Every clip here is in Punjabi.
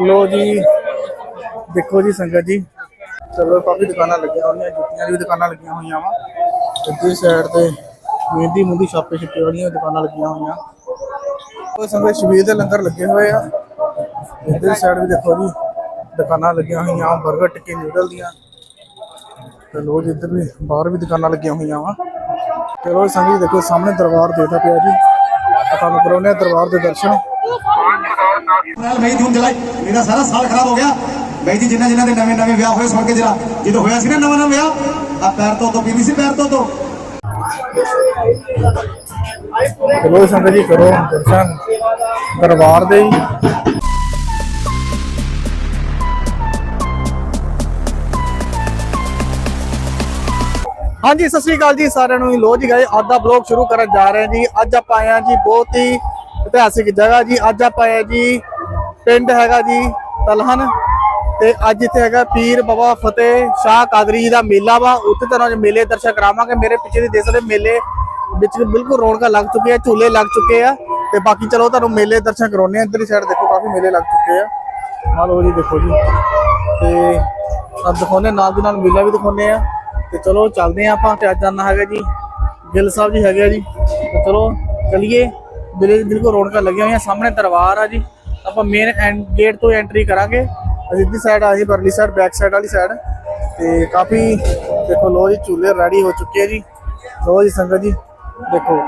ਲੋ ਜੀ, ਦੇਖੋ ਜੀ ਸੰਗਤ ਜੀ। ਚਲੋ, ਕਾਫੀ ਦੁਕਾਨਾਂ ਲੱਗੀਆਂ ਹੋਈਆਂ, ਜੁੱਤੀਆਂ ਦੀ ਵੀ ਦੁਕਾਨਾਂ ਲੱਗੀਆਂ ਹੋਈਆਂ ਵਾ। ਇੱਧਰ ਸਾਈਡ ਤੇ ਮਹਿੰਦੀ ਮੁੰਦੀ ਛਾਪੇ ਛਿੱਪੇ ਵਾਲੀਆਂ ਦੁਕਾਨਾਂ ਲੱਗੀਆਂ ਹੋਈਆਂ। ਉਹ ਸੰਗਤ ਸ਼ਬੀਰ ਦੇ ਲੰਗਰ ਲੱਗੇ ਹੋਏ ਆ। ਇੱਧਰ ਸਾਈਡ ਵੀ ਦੇਖੋ ਜੀ, ਦੁਕਾਨਾਂ ਲੱਗੀਆਂ ਹੋਈਆਂ 버ਗਰ ਟਿੱਕੇ ਨੂਡਲ ਦੀਆਂ। ਤੇ ਲੋ ਜੀ, ਇੱਧਰ ਵੀ ਬਾਹਰ ਵੀ ਦੁਕਾਨਾਂ ਲੱਗੀਆਂ ਹੋਈਆਂ ਵਾ। ਚਲੋ ਸੰਗਤ ਜੀ ਦੇਖੋ, ਸਾਹਮਣੇ ਦਰਬਾਰ ਦੇਖਦਾ ਪਿਆ ਜੀ। ਤੁਹਾਨੂੰ ਕਰਾਉਂਦੇ ਆ ਦਰਬਾਰ ਦੇ ਦਰਸ਼ਨ। ਨਾਲ ਮੈਂ ਦੀ ਹੁਣ ਮੇਰਾ ਸਾਰਾ ਸਾਲ ਖਰਾਬ ਹੋ ਗਿਆ। ਬਈ ਜੀ ਜਿੰਨਾ ਜਿੰਨਾ ਦੇ ਨਵੇਂ ਨਵੇਂ ਵਿਆਹ ਹੋਏ ਸੁਣ ਕੇ ਜਰਾ ਜਦੋਂ ਹੋਇਆ ਸੀ ਨਾ ਨਵਾਂ ਨਵਾਂ ਵਿਆਹ, ਆ ਪੈਰ ਤੋਂ ਤੋਂ ਪੀਂਦੀ ਸੀ ਪੈਰ ਤੋਂ ਤੋਂ ਚਲੋ ਸੰਗਤ ਜੀ, ਕਰੋ ਦਰਸ਼ਨ। ਦਰਬਾਰ ਦੇ ਹੀ। ਹਾਂਜੀ, ਸਤਿ ਸ੍ਰੀ ਅਕਾਲ ਜੀ ਸਾਰਿਆਂ ਨੂੰ। ਲੋ ਜੀ ਗਏ ਅੱਜ ਦਾ ਬਲੌਗ ਸ਼ੁਰੂ ਕਰਨ ਜਾ ਰਹੇ ਜੀ। ਅੱਜ ਆਪਾਂ ਆਏ ਹਾਂ ਜੀ ਬਹੁਤ ਹੀ ਇਤਿਹਾਸਿਕ ਜਗ੍ਹਾ ਜੀ। ਅੱਜ ਆਪਾਂ ਆਏ ਜੀ ਪਿੰਡ ਹੈਗਾ ਜੀ ਤਲਹਨ ਤੇ ਅੱਜ ਇੱਥੇ ਹੈਗਾ ਪੀਰ ਬਾਬਾ ਫਤਿਹ ਸ਼ਾਹ ਕਾਦਰੀ ਜੀ ਦਾ ਮੇਲਾ ਵਾ। ਉੱਥੇ ਤੁਹਾਨੂੰ ਅੱਜ ਮੇਲੇ ਦਰਸ਼ਨ ਕਰਾਵਾਂਗੇ। ਮੇਰੇ ਪਿੱਛੇ ਦੀ ਦੇਖ ਸਕਦੇ ਮੇਲੇ ਵਿੱਚ ਬਿਲਕੁਲ ਰੌਣਕਾਂ ਲੱਗ ਚੁੱਕੇ ਆ ਝੂਲੇ ਲੱਗ ਚੁੱਕੇ ਆ ਤੇ ਬਾਕੀ ਚਲੋ ਤੁਹਾਨੂੰ ਮੇਲੇ ਦਰਸ਼ਨ ਕਰਾਉਣੇ ਆ ਇੱਧਰਲੀ ਸਾਈਡ ਦੇਖੋ ਕਾਫੀ ਮੇਲੇ ਲੱਗ ਚੁੱਕੇ ਆ। ਆ ਲਓ ਜੀ ਦੇਖੋ ਜੀ। ਤੇ ਅਬ ਦਿਖਾਉਣੇ ਨਾਲ ਦੀ ਨਾਲ ਮੇਲਾ ਵੀ ਦਿਖਾਉਣੇ ਆ ਤੇ ਚਲੋ ਚੱਲਦੇ ਆ ਆਪਾਂ। ਤੇ ਅੱਜ ਜਾਣਾ ਹੈਗਾ ਜੀ ਗਿੱਲ ਸਾਹਿਬ ਜੀ ਹੈਗੇ ਆ ਜੀ। ਤੇ ਚਲੋ ਚਲਿਏ। ਮੇਲੇ ਦੀ ਬਿਲਕੁਲ ਰੌਣਕਾਂ ਲੱਗੀਆਂ ਹੋਈਆਂ, ਸਾਹਮਣੇ ਦਰਬਾਰ ਆ ਜੀ। ਆਪਾਂ ਮੇਨ ਗੇਟ ਤੋਂ ਐਂਟਰੀ ਕਰਾਂਗੇ। ਅਸੀਂ ਇੱਧਰ ਸਾਈਡ ਆ ਜੀ ਪਰਲੀ ਸਾਈਡ ਬੈਕ ਸਾਈਡ ਵਾਲੀ ਸਾਈਡ ਤੇ ਕਾਫੀ, ਦੇਖੋ ਲੋ ਜੀ, ਝੂਲੇ ਰੈਡੀ ਹੋ ਚੁੱਕੇ ਆ ਜੀ। ਲੋ ਜੀ ਸੰਗਤ ਜੀ, ਦੇਖੋ।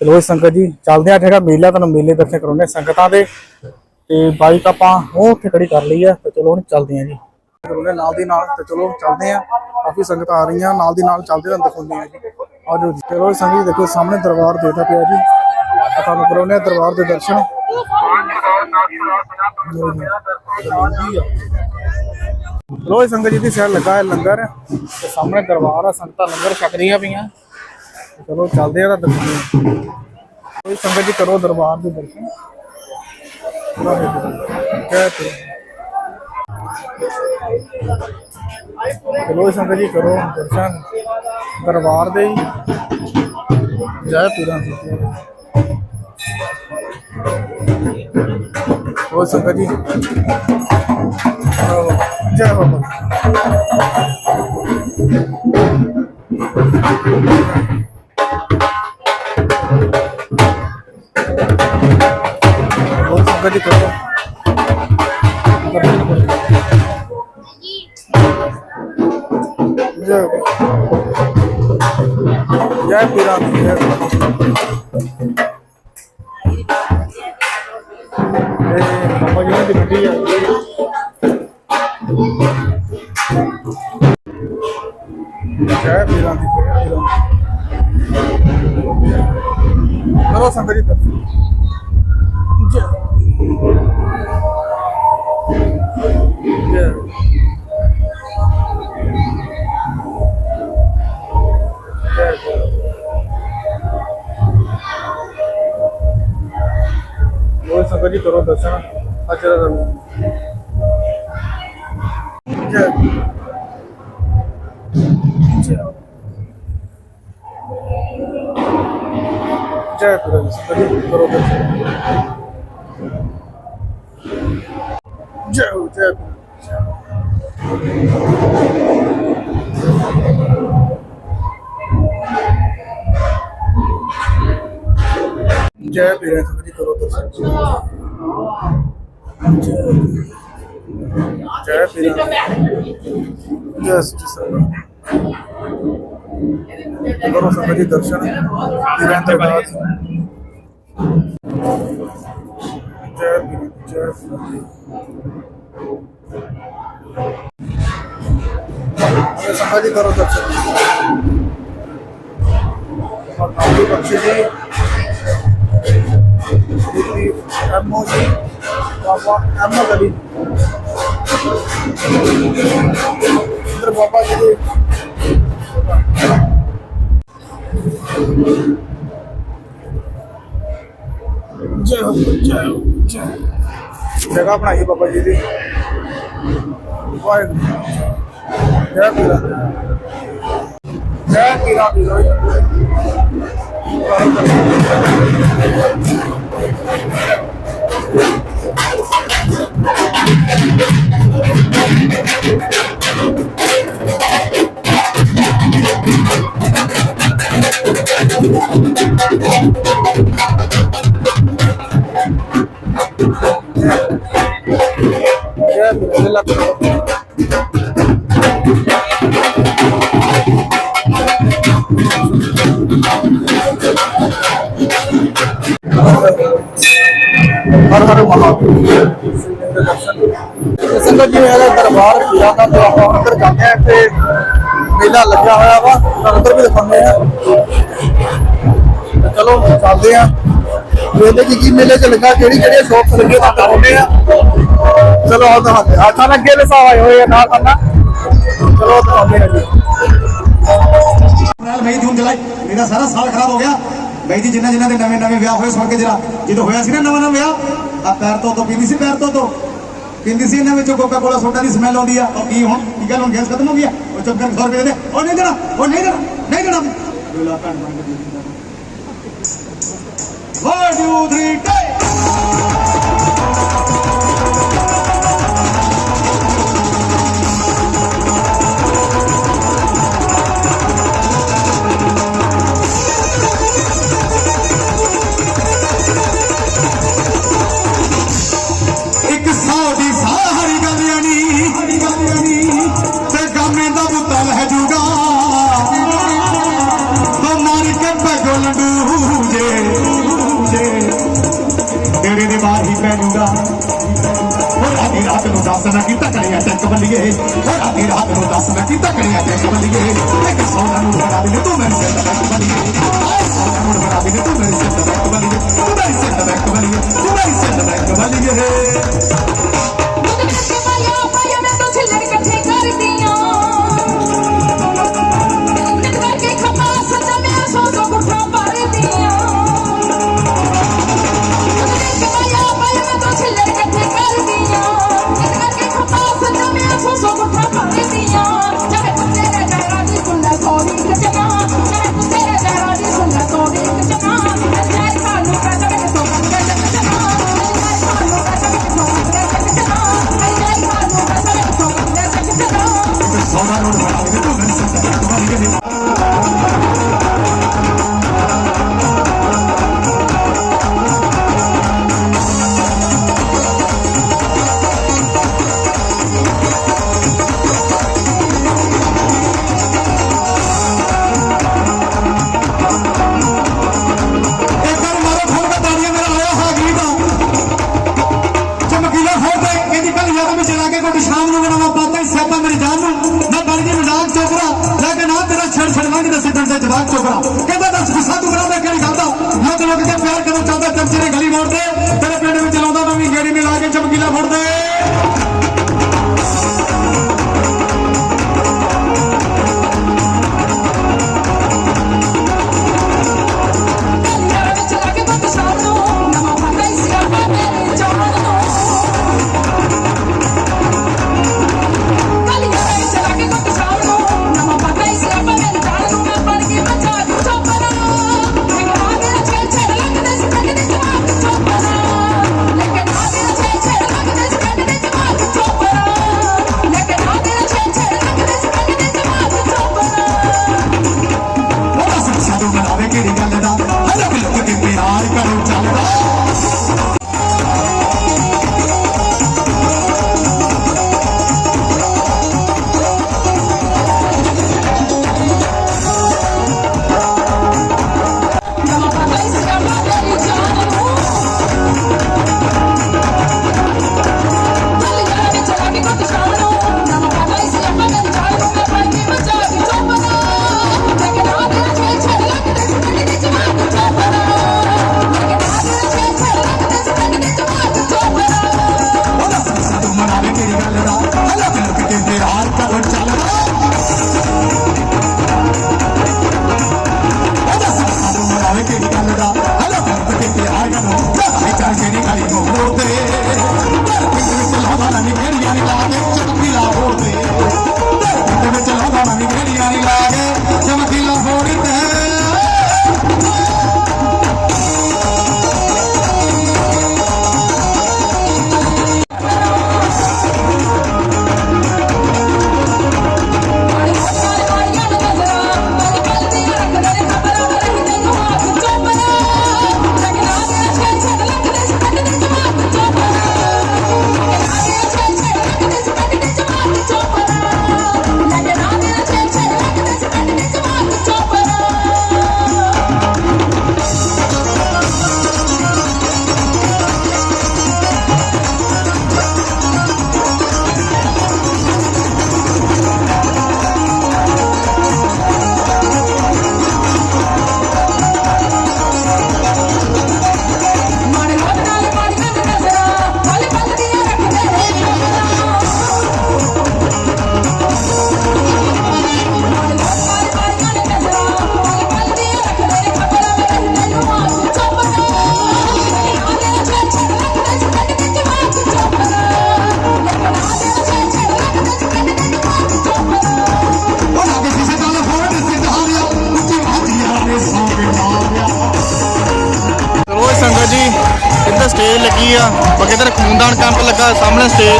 ਚਲੋ ਜੀ ਸੰਗਤ ਜੀ, ਚੱਲਦੇ ਆ ਠੇਗਾ ਮੇਲਾ, ਤੁਹਾਨੂੰ ਮੇਲੇ ਦਰਸ਼ਨ ਕਰਾਉਣੇ ਸੰਗਤਾਂ ਦੇ। ਤੇ ਬਾਈਕ ਆਪਾਂ ਉਹ ਉੱਥੇ ਖੜੀ ਕਰ ਲਈ ਆ, ਤੇ ਚਲੋ ਹੁਣ ਚੱਲਦੇ ਆ ਜੀ। ਕਰਾਉਣੇ ਨਾਲ ਦੀ ਨਾਲ, ਤੇ ਚਲੋ ਚੱਲਦੇ ਆ। ਕਾਫੀ ਸੰਗਤਾਂ ਆ ਰਹੀਆਂ, ਨਾਲ ਦੀ ਨਾਲ ਚੱਲਦੇ ਤੁਹਾਨੂੰ ਦਿਖਾਉਂਦੇ ਆ ਜੀ। ਆਜੋ ਜੀ। ਚਲੋ ਜੀ ਦੇਖੋ, ਸਾਹਮਣੇ ਦਰਬਾਰ ਦੇਖਦਾ ਪਿਆ ਜੀ। ਤੁਹਾਨੂੰ ਕਰਾਉਣੇ ਦਰਬਾਰ ਦੇ ਦਰਸ਼ਨ। ਲੋ ਸੰਗਤ ਜੀ ਦੀ ਸਾਈਡ ਲੱਗਾ ਹੈ ਲੰਗਰ। ਤੇ ਸਾਹਮਣੇ ਦਰਬਾਰ ਆ, ਸੰਗਤਾਂ ਲੰਗਰ ਛਕ ਰਹੀਆਂ ਪਈਆਂ। ਚਲੋ, ਚੱਲਦੇ ਆ ਤਾਂ ਦਰਸ਼ਨ ਕੋਈ ਸੰਗਤ ਜੀ, ਕਰੋ ਦਰਬਾਰ ਦੇ ਦਰਸ਼ਨ। ਜੈ ਚਲੋ ਸੰਗਤ ਜੀ, ਕਰੋ ਦਰਸ਼ਨ। ਦਰਬਾਰ ਦੇ ਹੀ। ਜੈ ਪੀਰਾਂ ਦੀ ਉਹ ਸੰਗਤ ਜੀ? ਜੈ ਬਾਬਾ ਉਹ ਸੰਗਤ ਜੀ, ਕਰੋ। ਜੈ 14 سنه 10 جاكورا جاو جاكورا जय पीड़ा ਜੈ ਪੀਰ ਜਸ ਜੀ ਕਰੋ ਸੰਗਤ ਜੀ ਦਰਸ਼ਨ ਕਿਰਨ ਦੇ ਬਾਅਦ। ਜੈ ਪੀਰ ਜੈ ਪੀਰ ਸੰਗਤ ਜੀ ਕਰੋ ਦਰਸ਼ਨ ਬਖਸ਼ੀ ਜੀ ਐਮਓ ਜੀ ਅਹਿਮਦ ਅਲੀ ਅੰਦਰ ਬਾਬਾ ਜੀ ਦੇ। ਜੈ ਹੋ ਜੈ ਹੋ ਜੈ ਜਗ੍ਹਾ ਬਣਾਈ ਬਾਬਾ ਜੀ ਦੀ। ਵਾਹਿਗੁਰੂ ਜੈ ਪੀਰਾ ਜੈ ਪੀਰਾ ਪੀਰਾ Thank you. हर हर महादेव संगत जी, मेरा दरबार पीरा का जो आप अंदर जाते हैं मेला लगा हुआ वा अंदर भी दिखाते हैं। ਵੀ ਚੱਲਦੇ ਆ ਵੇਲੇ ਕੀ ਕੀ ਮੇਲੇ ਚ ਲੱਗਾ, ਕਿਹੜੀ ਕਿਹੜੀ ਸ਼ੌਪ ਲੱਗੇ ਤਾਂ ਦਿਖਾਉਂਦੇ ਆ ਚਲੋ ਆ ਦਿਖਾਉਂਦੇ ਆ ਆਖਾਂ ਅੱਗੇ ਦੇ ਆਏ ਹੋਏ ਆ, ਨਾਲ ਕਰਨਾ ਚਲੋ ਦਿਖਾਉਂਦੇ ਆ ਜੀ। ਅਪ੍ਰੈਲ ਮਈ ਜੂਨ ਜੁਲਾਈ, ਮੇਰਾ ਸਾਰਾ ਸਾਲ ਖਰਾਬ ਹੋ ਗਿਆ। ਬਾਈ ਜੀ ਜਿੰਨਾ ਜਿੰਨਾ ਦੇ ਨਵੇਂ ਨਵੇਂ ਵਿਆਹ ਹੋਏ, ਸੁਣ ਕੇ ਜਰਾ, ਜਦੋਂ ਹੋਇਆ ਸੀ ਨਾ ਨਵਾਂ ਨਵਾਂ ਵਿਆਹ ਆ ਪੈਰ ਤੋਂ ਤੋਂ ਪੀਂਦੀ ਸੀ ਪੈਰ ਤੋਂ ਤੋਂ ਪੀਂਦੀ ਸੀ ਇਹਨਾਂ ਵਿੱਚੋਂ ਕੋਕਾ ਕੋਲਾ ਸੋਡਾ ਦੀ ਸਮੈਲ ਆਉਂਦੀ ਆ। ਉਹ ਕੀ ਹੁਣ? ਕੀ ਗੱਲ ਹੁਣ ਗੈਸ ਖਤਮ ਹੋ ਗਈ ਆ? ਉਹ ਚੁੱਪ 100 ਰੁਪਏ ਦੇ ਉਹ ਨਹੀਂ ਦੇਣਾ, ਉਹ ਨਹੀਂ ਦੇਣਾ ਨਹੀਂ ਦੇਣਾ। ਵੇਲਾ ਭੈਣ ਬਣ ਕੇ ਦੇ ਦਿੰਦਾ 1 ਦੱਸ ਨਾ ਕੀਤਾ ਕਰਿਆ ਟੱਕ ਬੱਲੀਏ ਉਹ ਰਾਤੀ ਰਾਤ ਨੂੰ ਦੱਸ ਨਾ ਕੀਤਾ ਕਰਿਆ ਟੱਕ ਬੱਲੀਏ ਇੱਕ ਸੌਦਾ ਨੂੰ ਬਣਾ ਦੇ ਤੂੰ ਮੇਰੇ ਸਿਰ ਦਾ ਟੱਕ ਬੱਲੀਏ ਆਏ ਸੋਨਾ ਨੂੰ ਬਣਾ ਦੇ ਤੂੰ ਮੇਰੇ ਸਿਰ ਦਾ ਬੱਲੀਏ ਤੂੰ ਮੇਰੇ ਸਿਰ ਦਾ ਬੱਲੀਏ ਤੂੰ ਮੇਰੇ ਸਿਰ ਦਾ ਬੱਲੀਏ ਚਮਕੀਲਾ ਫੁੱਟ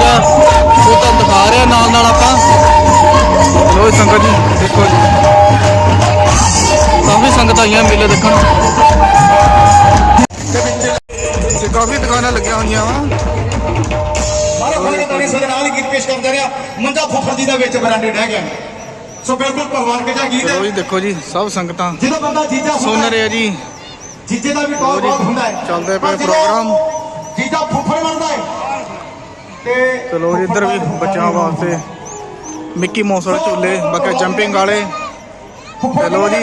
ਆ ਉਹ ਤੁਹਾਨੂੰ ਦਿਖਾ ਰਿਹਾ ਨਾਲ ਨਾਲ ਆਪਾਂ। ਲੋ ਸੰਗਤ ਜੀ ਦੇਖੋ ਜੀ। ਕਾਫੀ ਸੰਗਤ ਆਈਆਂ ਮੇਲੇ ਦੇਖਣ। ਤੇ ਕਾਫੀ ਦੁਕਾਨਾਂ ਲੱਗੀਆਂ ਹੋਈਆਂ ਵਾ। ਸਾਰਾ ਫ਼ਰਕ ਤਾਂ ਨਹੀਂ ਸਾਡੇ ਨਾਲ ਹੀ ਗੀਤ ਪੇਸ਼ ਕਰਦੇ ਰਿਹਾ ਮੰਜਾ ਫੁੱਫੜ ਜੀ ਦਾ ਵਿੱਚ ਬਰਾਂਡੇ ਰਹਿ ਗਿਆ। ਸੋ ਬਿਲਕੁਲ ਭਗਵਾਨ ਕੇ ਜਾ ਗੀਤ ਲੋ ਹੈ ਜੀ ਦੇਖੋ ਜੀ ਸਭ ਸੰਗਤਾਂ ਜਦੋਂ ਬੰਦਾ ਜੀਜਾ ਸੁਣ ਰਹੇ ਜੀ। ਜੀਜੇ ਦਾ ਵੀ ਟੌਰ ਬਹੁਤ ਹੁੰਦਾ ਹੈ। ਚੱਲਦੇ ਜਦੋਂ ਪ੍ਰੋਗਰਾਮ। ਜੀਜਾ ਫੁੱਫੜ ਬਣਦਾ ਹੈ ਤੇ ਚਲੋ ਜੀ, ਇੱਧਰ ਵੀ ਬੱਚਿਆਂ ਵਾਸਤੇ ਮਿੱਕੀ ਮਾਊਸ ਵਾਲੇ ਝੂਲੇ, ਬਾਕੀ ਜੰਪਿੰਗ ਵਾਲੇ। ਫੁੱਫੜ ਚਲੋ ਜੀ।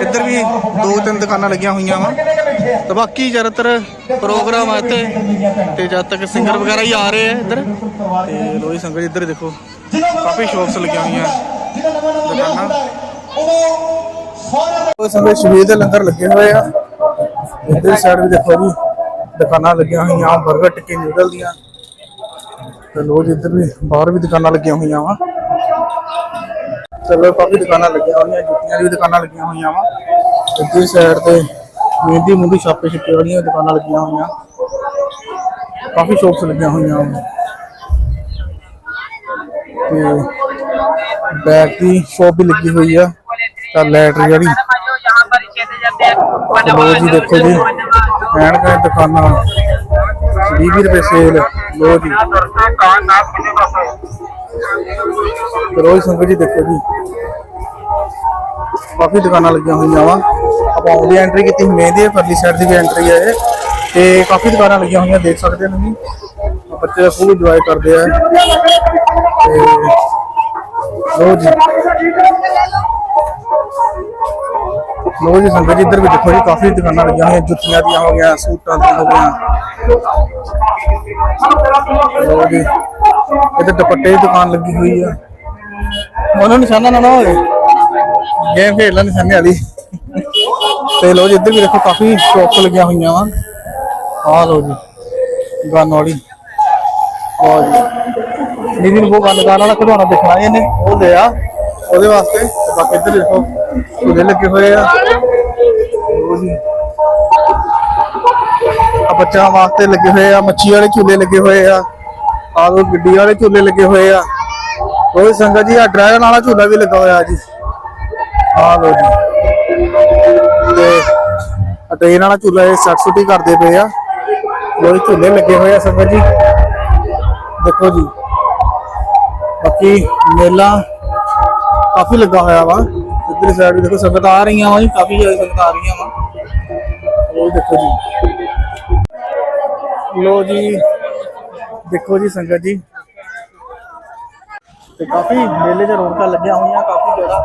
ਇੱਧਰ ਵੀ ਦੋ ਤਿੰਨ ਦੁਕਾਨਾਂ ਲੱਗੀਆਂ ਹੋਈਆਂ ਵਾ। ਤੇ ਬਾਕੀ ਜ਼ਿਆਦਾਤਰ ਪ੍ਰੋਗਰਾਮ ਆ ਇੱਥੇ, ਤੇ ਜਦ ਤੱਕ ਸਿੰਗਰ ਵਗੈਰਾ ਹੀ ਆ ਰਹੇ ਆ ਇੱਧਰ, ਤੇ ਲੋਈ ਸੰਗਤ ਇੱਧਰ ਦੇਖੋ, ਕਾਫੀ ਸ਼ੌਪਸ ਲੱਗੀਆਂ ਹੋਈਆਂ। ਦੁਕਾਨਾਂ ਉਹ ਸੰਗਤ ਸ਼ਬੀਰ ਦੇ ਲੰਗਰ ਲੱਗੇ ਹੋਏ ਆ। ਇੱਧਰ ਸਾਈਡ ਵੀ ਦੇਖੋ ਜੀ, ਦੁਕਾਨਾਂ ਲੱਗੀਆਂ ਹੋਈਆਂ 버ਗਰ ਟਿੱਕੀ ਨਿਊਡਲ ਦੀਆਂ। ਰੋਜ਼ ਇੱਧਰ ਵੀ ਬਾਹਰ ਵੀ ਦੁਕਾਨਾਂ ਲੱਗੀਆਂ ਹੋਈਆਂ ਵਾ। ਚਲੋ, ਕਾਫੀ ਦੁਕਾਨਾਂ ਲੱਗੀਆਂ ਹੋਈਆਂ, ਜੁੱਤੀਆਂ ਦੀ ਵੀ ਦੁਕਾਨਾਂ ਲੱਗੀਆਂ ਹੋਈਆਂ ਵਾ। ਇੱਧਰ ਸਾਈਡ ਤੇ ਮਹਿੰਦੀ ਮੁੰਦੀ ਛਾਪੇ ਛਿੱਪੇ ਵਾਲੀਆਂ ਦੁਕਾਨਾਂ ਲੱਗੀਆਂ ਹੋਈਆਂ। ਕਾਫੀ ਸ਼ੋਪਸ ਲੱਗੀਆਂ ਹੋਈਆਂ ਵਾ। ਤੇ ਬੈਗ ਦੀ ਸ਼ੋਪ ਵੀ ਲੱਗੀ ਹੋਈ ਆ, ਤਾਂ ਲੈਟਰੀ ਵਾਲੀ ਲੋ ਜੀ, ਦੇਖੋ ਜੀ, ਐਨਕਾਂ ਦੁਕਾਨਾਂ 20 ਰੁਪਏ ਸੇਲ ਲੋ ਜੀ। ਰੋਜ਼ ਸੰਗਤ ਜੀ ਦੇਖੋ ਜੀ। ਕਾਫੀ ਦੁਕਾਨਾਂ ਲੱਗੀਆਂ ਹੋਈਆਂ ਵਾ। ਆਪਾਂ ਉਹਦੀ ਐਂਟਰੀ ਕੀਤੀ ਮਹਿੰਦੀ ਹੈ, ਪਰਲੀ ਸਾਈਡ ਦੀ ਵੀ ਐਂਟਰੀ ਹੈ ਤੇ ਕਾਫੀ ਦੁਕਾਨਾਂ ਲੱਗੀਆਂ ਹੋਈਆਂ, ਦੇਖ ਸਕਦੇ ਹੋ ਤੁਸੀਂ। ਬੱਚੇ ਫੁੱਲ ਇੰਜੋਏ ਕਰਦੇ ਆ। ਤੇ ਲੋ ਜੀ। ਲੋ ਜੀ ਸੰਗਤ ਜੀ, ਇੱਧਰ ਵੀ ਦੇਖੋ ਜੀ, ਕਾਫੀ ਦੁਕਾਨਾਂ ਲੱਗੀਆਂ ਹੋਈਆਂ, ਜੁੱਤੀਆਂ ਦੀਆਂ ਹੋ ਗਈਆਂ, ਸੂਟਾਂ ਦੀਆਂ ਹੋ ਗਈਆਂ। ਲੋ ਜੀ ਇੱਧਰ ਦੁਪੱਟੇ ਦੀ ਦੁਕਾਨ ਲੱਗੀ ਹੋਈ ਆ। ਉਹਨੂੰ ਨਿਸ਼ਾਨਾ ਨਾ ਨਾ ਹੋਵੇ ਗੇਮ ਖੇਡ ਲੈ ਨਿਸ਼ਾਨੇ ਵਾਲੀ। ਤੇ ਲੋ ਜੀ, ਇੱਧਰ ਵੀ ਦੇਖੋ ਕਾਫੀ ਸ਼ੌਪਸ ਲੱਗੀਆਂ ਹੋਈਆਂ ਵਾ। ਆਹ ਲੋ ਜੀ, ਗਨ ਵਾਲੀ। ਲੋ ਜੀ। ਨੀਦੀ ਨੂੰ ਉਹ ਗਨ ਗਾਣ ਵਾਲਾ ਖਿਡੌਣਾ ਦੇਖਣਾ ਇਹਨੇ। ਉਹ ਲਿਆ। ਉਹਦੇ ਵਾਸਤੇ ਬਾਕੀ ਇੱਧਰ ਦੇਖੋ, ਝੂਲੇ ਲੱਗੇ ਹੋਏ ਆ। ਲਓ ਜੀ। ਆ ਬੱਚਿਆਂ ਵਾਸਤੇ ਲੱਗੇ ਹੋਏ ਆ, ਮੱਛੀ ਵਾਲੇ ਝੂਲੇ ਲੱਗੇ ਹੋਏ ਆ ਆ ਗੱਡੀ ਵਾਲੇ ਝੂਲੇ ਲੱਗੇ ਹੋਏ ਆ। ਕੋਈ ਸੰਗਤ ਜੀ ਆ ਡਰੈਗਨ ਵਾਲਾ ਝੂਲਾ ਵੀ ਲੱਗਾ ਹੋਇਆ ਜੀ। ਆ ਲੋ ਜੀ। ਤੇ ਟ੍ਰੇਨ ਵਾਲਾ ਝੂਲਾ ਇਹ ਸੱਟ ਸੁੱਟੀ ਕਰਦੇ ਪਏ ਆ। ਲੋਈ ਝੂਲੇ ਲੱਗੇ ਹੋਏ ਆ ਸੰਗਤ ਜੀ। ਦੇਖੋ ਜੀ। ਬਾਕੀ ਮੇਲਾ ਕਾਫੀ ਲੱਗਾ ਹੋਇਆ ਵਾ। ਇੱਧਰ ਸਾਈਡ ਵੀ ਦੇਖੋ, ਸੰਗਤ ਆ ਰਹੀਆਂ ਵਾ ਜੀ, ਕਾਫੀ ਜ਼ਿਆਦਾ ਸੰਗਤ ਆ ਰਹੀਆਂ ਵਾ। ਉਹ ਦੇਖੋ ਜੀ। ਲੋ ਜੀ, ਦੇਖੋ ਜੀ ਸੰਗਤ ਜੀ। ਤੇ ਕਾਫੀ ਮੇਲੇ 'ਚ ਰੌਣਕਾਂ ਲੱਗੀਆਂ ਹੋਈਆਂ, ਕਾਫੀ ਜ਼ਿਆਦਾ।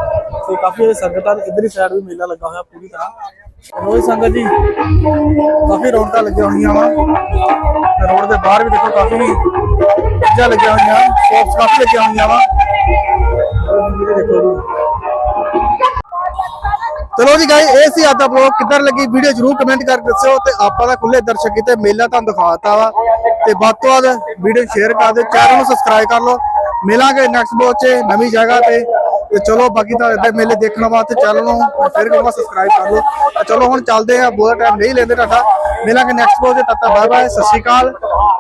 ਤੇ ਕਾਫੀ ਸੰਗਤਾਂ ਦੇ ਇੱਧਰ ਹੀ ਸਾਈਡ ਵੀ ਮੇਲਾ ਲੱਗਾ ਹੋਇਆ ਪੂਰੀ ਤਰ੍ਹਾਂ। ਰੋਜ਼ ਸੰਗਤ ਜੀ, ਕਾਫੀ ਰੌਣਕਾਂ ਲੱਗੀਆਂ ਹੋਈਆਂ ਵਾ। ਤੇ ਰੋਡ ਦੇ ਬਾਹਰ ਵੀ ਦੇਖੋ ਕਾਫੀ ਚੀਜ਼ਾਂ ਲੱਗੀਆਂ ਹੋਈਆਂ, ਸ਼ੌਪਸ ਕਾਫੀ ਲੱਗੀਆਂ ਹੋਈਆਂ ਵਾ। ਦੇਖੋ ਜੀ। ਚਲੋ ਜੀ ਗਾਈ ਇਹ ਸੀ ਅੱਜ ਦਾ ਬਲੌਗ ਕਿੱਦਾਂ ਲੱਗੀ ਵੀਡੀਓ ਜਰੂਰ ਕਮੈਂਟ ਕਰਕੇ ਦੱਸਿਓ ਤੇ ਆਪਾਂ ਦਾ ਖੁੱਲੇ ਦਰਸ਼ਕ ਕੀਤੇ ਮੇਲਾ ਤੁਹਾਨੂੰ ਦਿਖਾਤਾ ਵਾ। ਤੇ ਵੱਧ ਤੋਂ ਵੱਧ ਵੀਡੀਓ ਸ਼ੇਅਰ ਕਰ ਦਿਓ ਚੈਨਲ ਨੂੰ ਸਬਸਕ੍ਰਾਈਬ ਕਰ ਲਓ। ਮਿਲਾਂਗੇ ਨੈਕਸਟ ਬਲੌਗ 'ਚ ਨਵੀਂ ਜਗ੍ਹਾ ਤੇ। ਤੇ ਚਲੋ ਬਾਕੀ ਤਾਂ ਇੱਦਾਂ ਮੇਲੇ ਦੇਖਣ ਵਾਸਤੇ ਚੈਨਲ ਨੂੰ ਫਿਰ ਕਹੂੰਗਾ ਸਬਸਕ੍ਰਾਈਬ ਕਰ ਲਓ। ਚਲੋ ਹੁਣ ਚੱਲਦੇ ਆ ਬਹੁਤ ਟਾਈਮ ਨਹੀਂ ਲੈਂਦੇ ਤੁਹਾਡਾ। ਮਿਲਾਂਗੇ ਨੈਕਸਟ ਬਲੌਗ 'ਚ, ਤਦ ਤੱਕ ਬਾਏ ਬਾਏ ਸਤਿ ਸ਼੍ਰੀ ਅਕਾਲ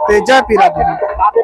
ਤੇ ਜੈ ਪੀਰਾ ਜੀ